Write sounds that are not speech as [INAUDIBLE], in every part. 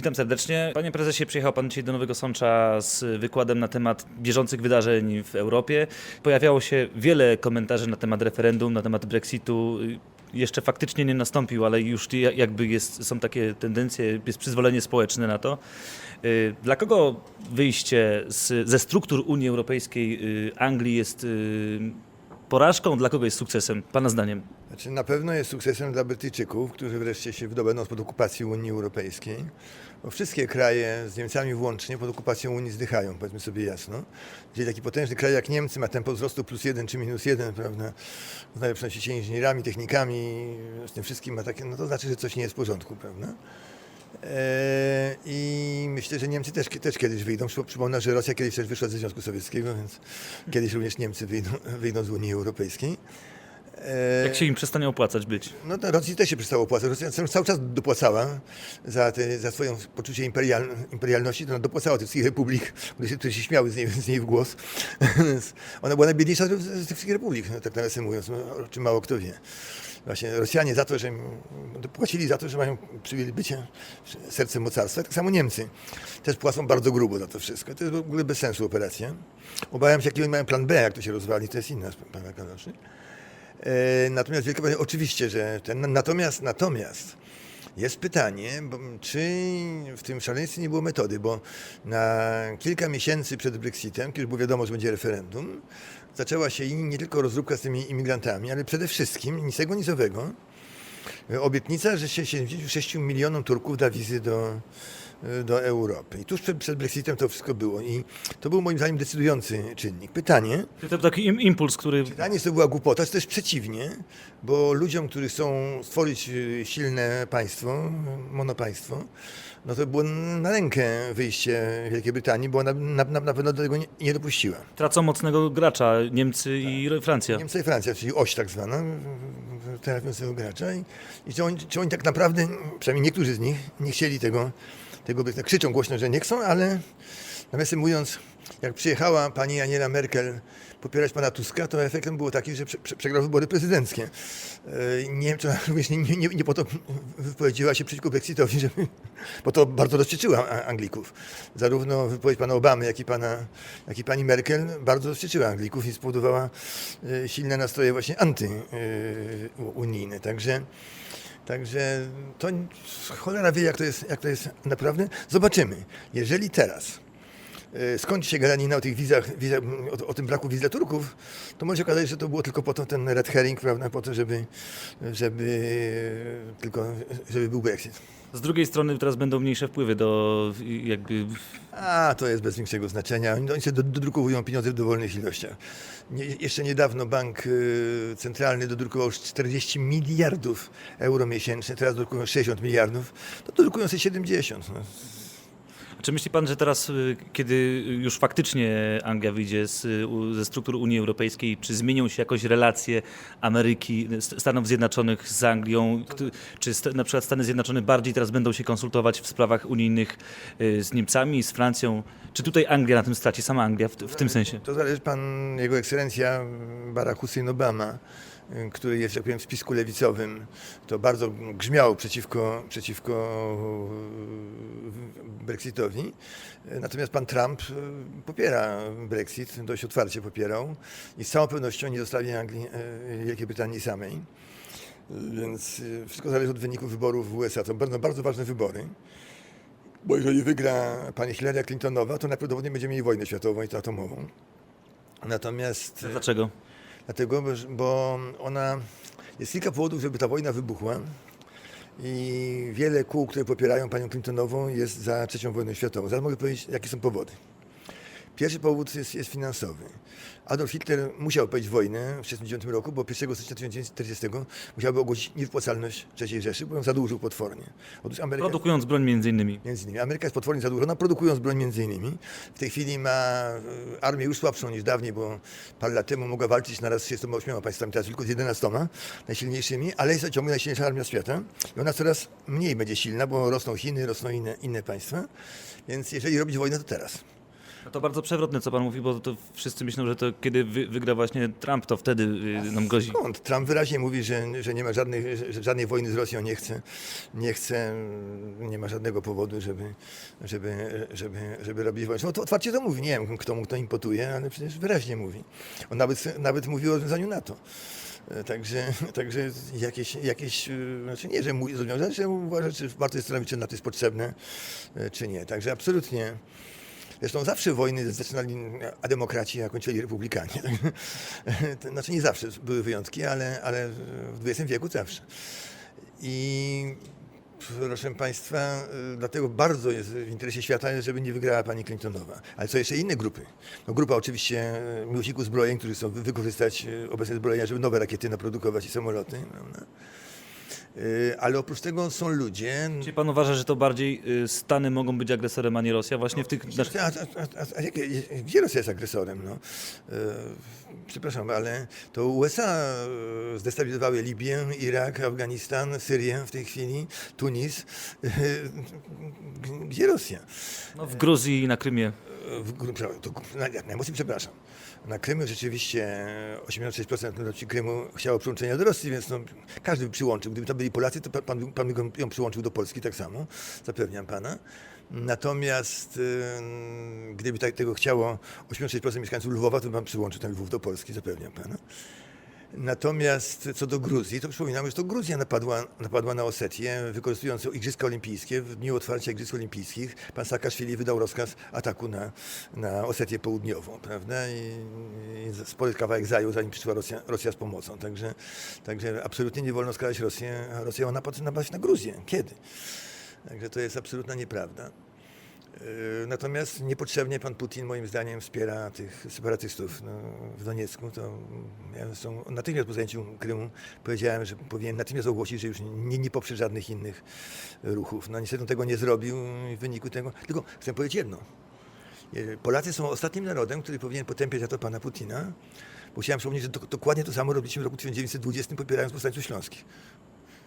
Witam serdecznie. Panie prezesie, przyjechał pan dzisiaj do Nowego Sącza z wykładem na temat bieżących wydarzeń w Europie. Pojawiało się wiele komentarzy na temat referendum, na temat Brexitu. Jeszcze faktycznie nie nastąpił, ale już ja- jakby jest, są takie tendencje, jest przyzwolenie społeczne na to. Y, Dla kogo wyjście z, ze struktur Unii Europejskiej y, Anglii jest y, porażką, dla kogo jest sukcesem, pana zdaniem? Znaczy, na pewno jest sukcesem dla Brytyjczyków, którzy wreszcie się wydobędą spod okupacji Unii Europejskiej. Bo wszystkie kraje, z Niemcami włącznie, pod okupacją Unii zdychają, powiedzmy sobie jasno. Gdzie taki potężny kraj jak Niemcy ma tempo wzrostu plus jeden czy minus jeden, prawda? Z najlepszymi się inżynierami, technikami, z tym wszystkim ma takie, no to znaczy, że coś nie jest w porządku, prawda? Eee, I myślę, że Niemcy też, też kiedyś wyjdą. Przypo- Przypomnę, że Rosja kiedyś też wyszła ze Związku Sowieckiego, więc kiedyś również Niemcy wyjdą, [LAUGHS] wyjdą z Unii Europejskiej. Eee, Jak się im przestanie opłacać być? no to Rosji też się przestało opłacać. Rosja cały- czas dopłacała za, te, za swoją poczucie imperial, imperialności, to ona dopłacała tych wszystkich republik, które się, które się śmiały z niej, z niej w głos. [LAUGHS] Ona była najbiedniejsza z z tych wszystkich republik, no, tak nawiasem mówiąc, no, o czym mało kto wie. Właśnie Rosjanie za to, że płacili za to, że mają bycia sercem mocarstwa, tak samo Niemcy też płacą bardzo grubo za to wszystko. To jest w ogóle bez sensu operacja. Obawiam się, jaki oni mają plan B, jak to się rozwali, to jest inna sprawa. E, Natomiast Wielka Brytania, oczywiście, że ten, natomiast, natomiast jest pytanie, czy w tym szaleństwie nie było metody, bo na kilka miesięcy przed Brexitem, kiedy już było wiadomo, że będzie referendum, zaczęła się nie tylko rozróbka z tymi imigrantami, ale przede wszystkim, nic tego, nic owego, e, obietnica, że się 76 milionom Turków da wizy do, do Europy. I tuż przed, przed Brexitem to wszystko było. I to był moim zdaniem decydujący czynnik. Pytanie, To taki im, impuls, który Pytanie, czy to była głupota, czy też przeciwnie, bo ludziom, którzy chcą stworzyć y, silne państwo, y, monopaństwo, no to było na rękę wyjście Wielkiej Brytanii, bo ona na, na, na pewno do tego nie, nie dopuściła. tracą mocnego gracza Niemcy i Francja. Niemcy i Francja, czyli oś tak zwana, trafiącego gracza. I, i czy, oni, czy oni tak naprawdę, przynajmniej niektórzy z nich, nie chcieli tego, tego. Krzyczą głośno, że nie chcą, ale nawiasem mówiąc, jak przyjechała pani Aniela Merkel popierać pana Tuska, to efektem było taki, że prze, prze, przegrał wybory prezydenckie. Yy, Nie wiem, czy [LAUGHS] również nie, nie, nie, po to wypowiedziała się przeciwko Brexitowi, żeby, [LAUGHS] bo to bardzo rozcieczyła A- Anglików. Zarówno wypowiedź pana Obamy, jak i, pana, jak i pani Merkel bardzo rozcieczyła Anglików i spowodowała yy, silne nastroje właśnie antyunijne. Także Także to cholera wie, jak to jest, jak to jest naprawdę. Zobaczymy. Jeżeli teraz skończy się gadanina o tych wizach, wizach o, o tym braku wiz dla Turków, to może się okazać, że to było tylko po to ten red herring, prawda, po to, żeby, żeby tylko, żeby był Brexit. Z drugiej strony teraz będą mniejsze wpływy do jakby A, to jest bez większego znaczenia. Oni oni do- dodrukowują pieniądze w dowolnych ilościach. Nie, jeszcze niedawno bank y, centralny dodrukował 40 miliardów euro miesięcznie, teraz dodrukują 60 miliardów, to dodrukują sobie 70. No. Czy myśli pan, że teraz, y, kiedy już faktycznie Anglia wyjdzie z, y, ze struktur Unii Europejskiej, czy zmienią się jakoś relacje Ameryki, St- Stanów Zjednoczonych z Anglią? Czy na przykład Stany Zjednoczone bardziej teraz będą się konsultować w sprawach unijnych y, z Niemcami, z Francją? Czy tutaj Anglia na tym straci, sama Anglia w, w tym sensie? To zależy pan, jego ekscelencja Barack Hussein Obama, y, który jest, jak powiem, w spisku lewicowym, to bardzo grzmiał przeciwko, przeciwko y, Brexitowi. Natomiast pan Trump y, popiera Brexit, dość otwarcie popierał i z całą pewnością nie zostawi Anglii, y, Wielkiej Brytanii samej. Więc wszystko zależy od wyników wyborów w USA. To będą bardzo ważne wybory. Bo jeżeli wygra pani Hillary Clintonowa, to najprawdopodobniej będziemy mieli wojnę światową i to atomową. Natomiast Dlaczego? Dlatego, bo- ona jest kilka powodów, żeby ta wojna wybuchła. I wiele kół, które popierają panią Clintonową, jest za trzecią wojną światową. Zaraz mogę powiedzieć, jakie są powody. Pierwszy powód jest, jest finansowy. Adolf Hitler musiał powiedzieć wojnę w 1939 roku, bo 1 stycznia 1940 musiałby ogłosić niewypłacalność III Rzeszy, bo ją zadłużył potwornie. Otóż Ameryka... Produkując broń między innymi. Między innymi. Ameryka jest potwornie zadłużona, produkując broń między innymi. W tej chwili ma e, armię już słabszą niż dawniej, bo parę lat temu mogła walczyć naraz z 38 państwami, teraz tylko z 11 najsilniejszymi, ale jest to ciągle najsilniejsza armia świata i ona coraz mniej będzie silna, bo rosną Chiny, rosną inne, inne państwa. Więc jeżeli robić wojnę, to teraz. To bardzo przewrotne, co pan mówi, bo to wszyscy myślą, że to kiedy wy, wygra właśnie Trump, to wtedy y, nam grozi. Skąd? Trump wyraźnie mówi, że, że nie ma żadnej, że żadnej wojny z Rosją nie chce, nie chce, nie ma żadnego powodu, żeby, żeby, żeby, żeby robić wojnę. No to otwarcie to mówi, nie wiem kto mu to impotuje, ale przecież wyraźnie mówi. On nawet, nawet mówi o rozwiązaniu NATO. E, Także, także jakieś, jakieś, e, znaczy nie, że mówi że uważa, czy warto zastanowić, czy NATO jest potrzebne, e, czy nie. Także absolutnie. Zresztą zawsze wojny zaczynali a demokraci, a kończyli republikanie. [LAUGHS] To znaczy nie zawsze były wyjątki, ale, ale w XX wieku zawsze. I proszę Państwa, y, dlatego bardzo jest w interesie świata, żeby nie wygrała pani Clintonowa. Ale co jeszcze inne grupy? No, grupa oczywiście y, miłośników zbrojeń, którzy chcą wy- wykorzystać y, obecne zbrojenia, żeby nowe rakiety naprodukować i samoloty. Y, Ale oprócz tego są ludzie, Czy pan uważa, że to bardziej y, Stany mogą być agresorem, a nie Rosja? Właśnie w tych... Znaczy, A, a, a, a gdzie Rosja jest agresorem? No? E, przepraszam, ale to USA e, zdestabilizowały Libię, Irak, Afganistan, Syrię w tej chwili, Tunis. E, Gdzie Rosja? no, w Gruzji i na Krymie. E, W, to, na, najmocniej przepraszam. Na Krymie rzeczywiście 86% ludności Krymu chciało przyłączenia do Rosji, więc no, każdy by przyłączył. Gdyby tam byli Polacy, to pan, pan by ją przyłączył do Polski tak samo, zapewniam pana. Natomiast y, gdyby tak, tego chciało 86% mieszkańców Lwowa, to pan przyłączył ten Lwów do Polski, zapewniam pana. Natomiast co do Gruzji, to przypominam, że to Gruzja napadła, napadła na Osetię, wykorzystując Igrzyska Olimpijskie. W dniu otwarcia Igrzysk Olimpijskich pan Saakaszwili wydał rozkaz ataku na, na Osetię Południową, prawda? I, i spory kawałek zajął, zanim przyszła Rosja, Rosja z pomocą. Także, także absolutnie nie wolno skazać Rosję, Rosję o napad, napad na Gruzję. Kiedy? Także to jest absolutna nieprawda. Yy, Natomiast niepotrzebnie pan Putin moim zdaniem wspiera tych separatystów no, w Doniecku. To ja zresztą natychmiast po zajęciu Krymu powiedziałem, że powinien natychmiast ogłosić, że już nie, nie poprze żadnych innych ruchów. No niestety tego nie zrobił w wyniku tego. Tylko chcę powiedzieć jedno. Yy, Polacy są ostatnim narodem, który powinien potępiać za to pana Putina. Bo chciałem przypomnieć, że do, dokładnie to samo robiliśmy w roku 1920, popierając powstańców śląskich.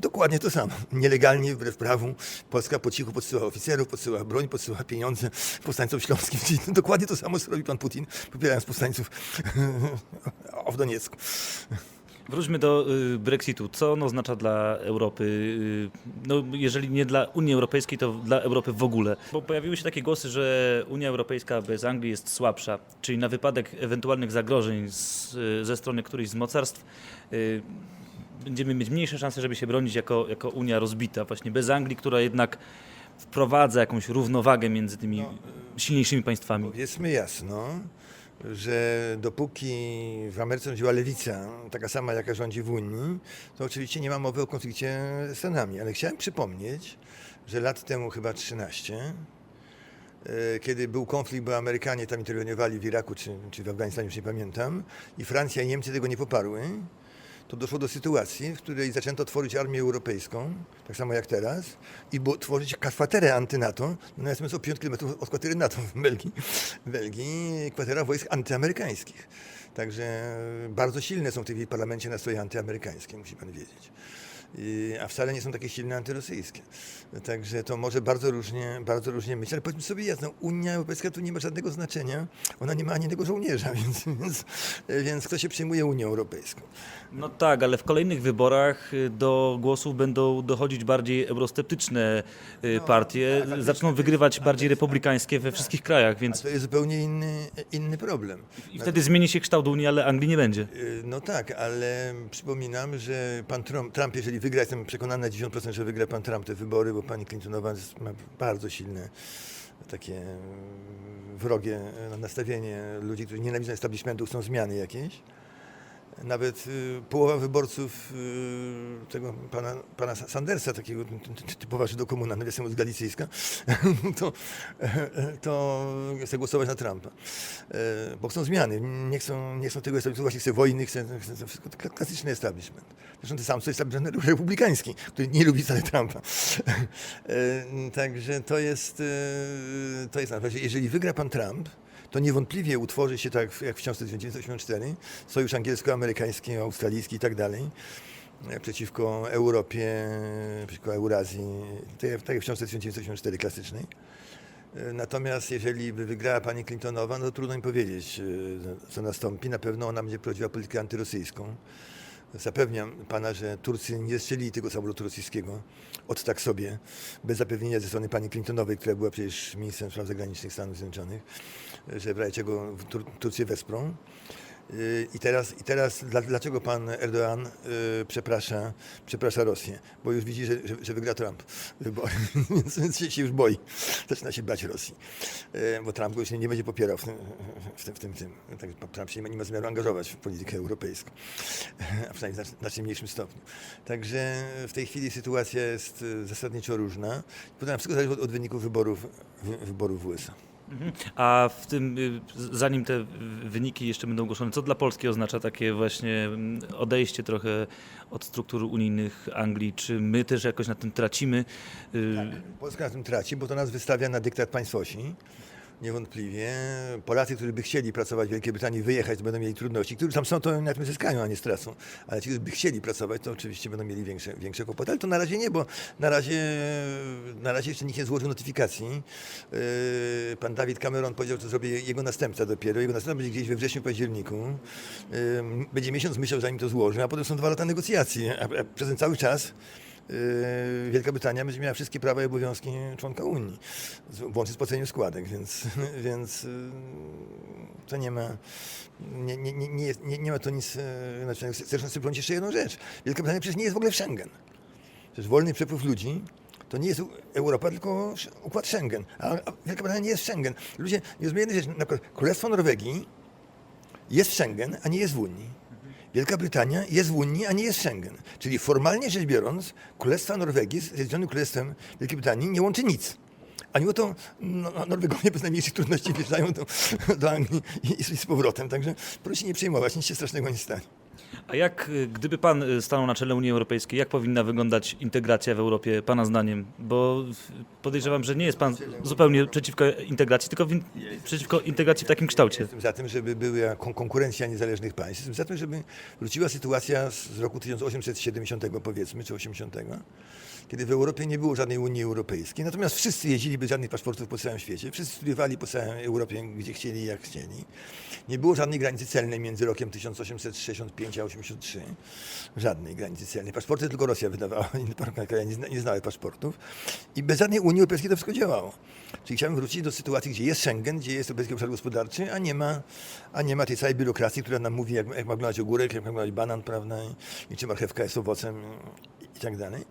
Dokładnie to samo. Nielegalnie, wbrew prawu, Polska po cichu podsyła oficerów, podsyła broń, podsyła pieniądze powstańcom śląskim. Czyli [LAUGHS] dokładnie to samo, co robi pan Putin, popierając powstańców [LAUGHS] w Doniecku. Wróćmy do y, Brexitu. Co on oznacza dla Europy? Y, no, jeżeli nie dla Unii Europejskiej, to dla Europy w ogóle. Bo pojawiły się takie głosy, że Unia Europejska bez Anglii jest słabsza, czyli na wypadek ewentualnych zagrożeń z, y, ze strony którejś z mocarstw będziemy mieć mniejsze szanse, żeby się bronić jako, jako Unia rozbita, właśnie bez Anglii, która jednak wprowadza jakąś równowagę między tymi silniejszymi państwami. Powiedzmy jasno, że dopóki w Ameryce rządziła lewica, taka sama jaka rządzi w Unii, to oczywiście nie ma mowy o konflikcie z Stanami. Ale chciałem przypomnieć, że lat temu chyba 13, e, kiedy był konflikt, bo Amerykanie tam interweniowali w Iraku czy, czy w Afganistanie, już nie pamiętam, i Francja i Niemcy tego nie poparły, to doszło do sytuacji, w której zaczęto tworzyć armię europejską, tak samo jak teraz, i tworzyć kwaterę antynato, natomiast jest o 5 km od kwatery NATO w Belgii, w Belgii kwatera wojsk antyamerykańskich. Także bardzo silne są w tej chwili parlamencie nastroje antyamerykańskie, musi pan wiedzieć. A wcale nie są takie silne antyrosyjskie. Także to może bardzo różnie, bardzo różnie myśleć. Ale powiedzmy sobie jasno, Unia Europejska tu nie ma żadnego znaczenia. Ona nie ma ani jednego żołnierza, [LAUGHS] więc, więc, więc kto się przyjmuje Unią Europejską? No tak, ale w kolejnych wyborach y, do głosów będą dochodzić bardziej eurosceptyczne y, partie, tak, zaczną to jest- wygrywać bardziej republikańskie we wszystkich krajach, więc to jest zupełnie inny, inny problem. i wtedy zmieni się kształt Unii, ale Anglii nie będzie. Y, No tak, ale przypominam, że pan Trump, Trump, jeżeli wygra, jestem przekonany na 90%, że wygra pan Trump te wybory, bo pani Clintonowa ma bardzo silne takie mm, wrogie nastawienie ludzi, którzy nienawidzą establishmentu, chcą zmiany jakieś. Nawet y, połowa wyborców y, tego pana, pana Sandersa, takiego ty- ty- typowa Żydokomuna, no jestem z Galicyjska, [LAUGHS] to, to chce głosować na Trumpa. E, Bo chcą zmiany, nie chcą, nie chcą tego establishmentu, właśnie chce wojny, chce, chce wszystko, klasyczny establishment. Zresztą ten sam co establishment republikański, który nie lubi wcale Trumpa. [LAUGHS] E, Także to jest, e, to jest na razie, jeżeli wygra pan Trump, to niewątpliwie utworzy się tak jak w książce 1984, sojusz angielsko-amerykański, australijski i tak dalej, e, przeciwko Europie, przeciwko Eurazji, tak jak tak w książce 1984 klasycznej. E, Natomiast jeżeli by wygrała pani Clintonowa, no trudno mi powiedzieć, e, co nastąpi. Na pewno ona będzie prowadziła politykę antyrosyjską. Zapewniam pana, że Turcy nie strzelili tego samolotu rosyjskiego od tak sobie, bez zapewnienia ze strony pani Clintonowej, która była przecież ministrem spraw zagranicznych Stanów Zjednoczonych, że w razie czego Tur Turcję wesprą. Yy, I teraz, i teraz dla, dlaczego pan Erdoğan yy, przeprasza, przeprasza Rosję? Bo już widzi, że, że, że wygra Trump wybory, [LAUGHS] więc, więc się, już boi. Zaczyna się bać Rosji, bo Trump go już nie, nie będzie popierał w tym, w tym, w tym, tym. Tak, Trump się nie ma, nie ma zamiaru angażować w politykę europejską, [LAUGHS] a przynajmniej w znacznie, znacznie mniejszym stopniu. Także w tej chwili sytuacja jest zasadniczo różna. Potem wszystko zależy od, od wyników wyborów, wy, wyborów w USA. Mhm. A w tym, y, zanim te wyniki jeszcze będą ogłoszone, co dla Polski oznacza takie właśnie mm, odejście trochę od struktur unijnych Anglii? Czy my też jakoś na tym tracimy? Y, Polska na tym traci, bo to nas wystawia na dyktat państwosi. Niewątpliwie. Polacy, którzy by chcieli pracować w Wielkiej Brytanii, wyjechać, będą mieli trudności. Którzy tam są, to na tym zyskają, a nie stracą. Ale ci, którzy by chcieli pracować, to oczywiście będą mieli większe, większe kłopoty. Ale to na razie nie, bo na razie, na razie jeszcze nikt nie złożył notyfikacji. Yy, Pan Dawid Cameron powiedział, że zrobi jego następca dopiero. Jego następca będzie gdzieś we wrześniu, październiku. Yy, Będzie miesiąc myślał, zanim to złoży, a potem są dwa lata negocjacji. A przez ten cały czas Wielka Brytania będzie miała wszystkie prawa i obowiązki członka Unii, włącznie z płaceniem składek, więc, [LAUGHS] więc yy, to nie ma, nie, nie, nie, nie, nie, ma to nic yy, znacznego. Chcę przypomnieć jeszcze jedną rzecz. Wielka Brytania przecież nie jest w ogóle w Schengen. Przecież wolny przepływ ludzi to nie jest Europa, tylko układ Schengen. A, Wielka Brytania nie jest Schengen. Ludzie nie rozumieją jednej rzeczy. Na przykład Królestwo Norwegii jest w Schengen, a nie jest w Unii. Wielka Brytania jest w Unii, a nie jest Schengen. Czyli formalnie rzecz biorąz, Królestwa Norwegii z Zjednoczonym Królestwem Wielkiej Brytanii nie łączy nic. A mimo to no, no, Norwegowie bez najmniejszych trudności wjeżdżają do, do Anglii i, i z powrotem. Także proszę nie przejmować, nic się strasznego nie stanie. A jak, y, gdyby pan y, stanął na czele Unii Europejskiej, jak powinna wyglądać integracja w Europie, pana zdaniem? Bo podejrzewam, że nie jest pan zupełnie przeciwko integracji, tylko in, przeciwko integracji w takim kształcie. Jestem za tym, żeby była kon- konkurencja niezależnych państw. Jestem za tym, żeby wróciła sytuacja z z roku 1870 powiedzmy, czy 80, kiedy w Europie nie było żadnej Unii Europejskiej. Natomiast wszyscy jeździli bez żadnych paszportów po całym świecie. Wszyscy studiowali po całej Europie, gdzie chcieli jak chcieli. Nie było żadnej granicy celnej między rokiem 1865 a 83. Żadnej granicy celnej. Paszporty tylko Rosja wydawała, [LAUGHS] inne kraje nie, zna, nie znały paszportów. I bez żadnej Unii Europejskiej to wszystko działało. Czyli chciałem wrócić do sytuacji, gdzie jest Schengen, gdzie jest Europejski Obszar Gospodarczy, a nie ma, a nie ma tej całej biurokracji, która nam mówi, jak, jak ma wyglądać ogórek, jak ma wyglądać banan, prawda, i, czy marchewka jest owocem i tak dalej.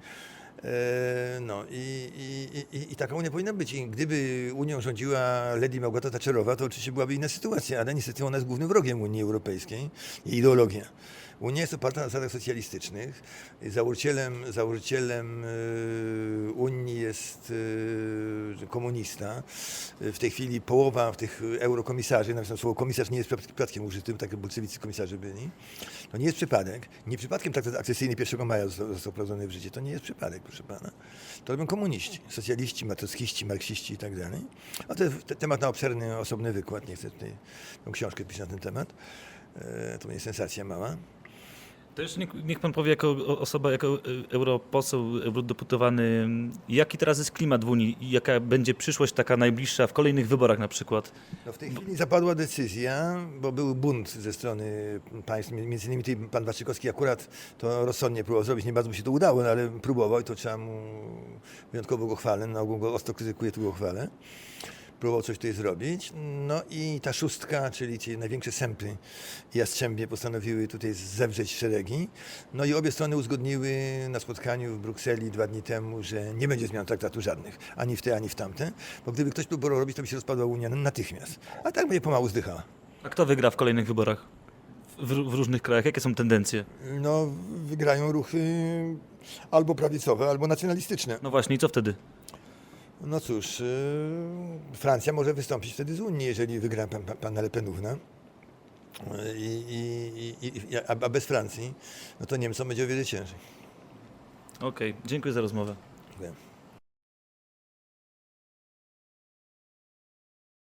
E, No i, i, i, i taka Unia powinna być. I gdyby Unią rządziła Lady Małgorzata Thatcherowa, to oczywiście byłaby inna sytuacja, ale niestety ona jest głównym wrogiem Unii Europejskiej, jej ideologia. Unia jest oparta na zasadach socjalistycznych. Założycielem, założycielem e, Unii jest e, komunista. W tej chwili połowa tych eurokomisarzy, nawet słowo komisarz nie jest przypadkiem użytym, tak bolszewicy komisarze byli. To nie jest przypadek. Nie przypadkiem traktat akcesyjny 1 maja został wprowadzony w życie. To nie jest przypadek, proszę pana. To robią komuniści, socjaliści, matrockiści, marksiści i tak dalej. A to jest te- temat na obszerny, osobny wykład. Nie chcę tutaj tą książkę pisać na ten temat. E, To będzie sensacja mała. Też niech, niech pan powie jako osoba, jako y, europoseł, eurodeputowany, jaki teraz jest klimat w Unii i jaka będzie przyszłość taka najbliższa w kolejnych wyborach na przykład? No w tej chwili zapadła decyzja, bo był bunt ze strony państw, między innymi tutaj pan Waszczykowski akurat to rozsądnie próbował zrobić, nie bardzo mu się to udało, no ale próbował i to trzeba mu wyjątkowo go chwalę, na ogół go ostro krytykuję, tu go chwalę. Próbował coś tutaj zrobić. No i ta szóstka, czyli ci największe sępy jastrzębie postanowiły tutaj zewrzeć szeregi. No i obie strony uzgodniły na spotkaniu w Brukseli dwa dni temu, że nie będzie zmian traktatu żadnych, ani w te, ani w tamte, bo gdyby ktoś próbował robić, to by się rozpadła Unia natychmiast. A tak będzie pomału zdychała. A kto wygra w kolejnych wyborach? W, w różnych krajach, jakie są tendencje? No, wygrają ruchy albo prawicowe, albo nacjonalistyczne. No właśnie, i co wtedy? No cóż, yy, Francja może wystąpić wtedy z Unii, jeżeli wygra pan, pan, pana Le Penówna. I, i, i, a bez Francji, no to Niemcom będzie o wiele ciężej. Okej, dziękuję za rozmowę. Dziękuję.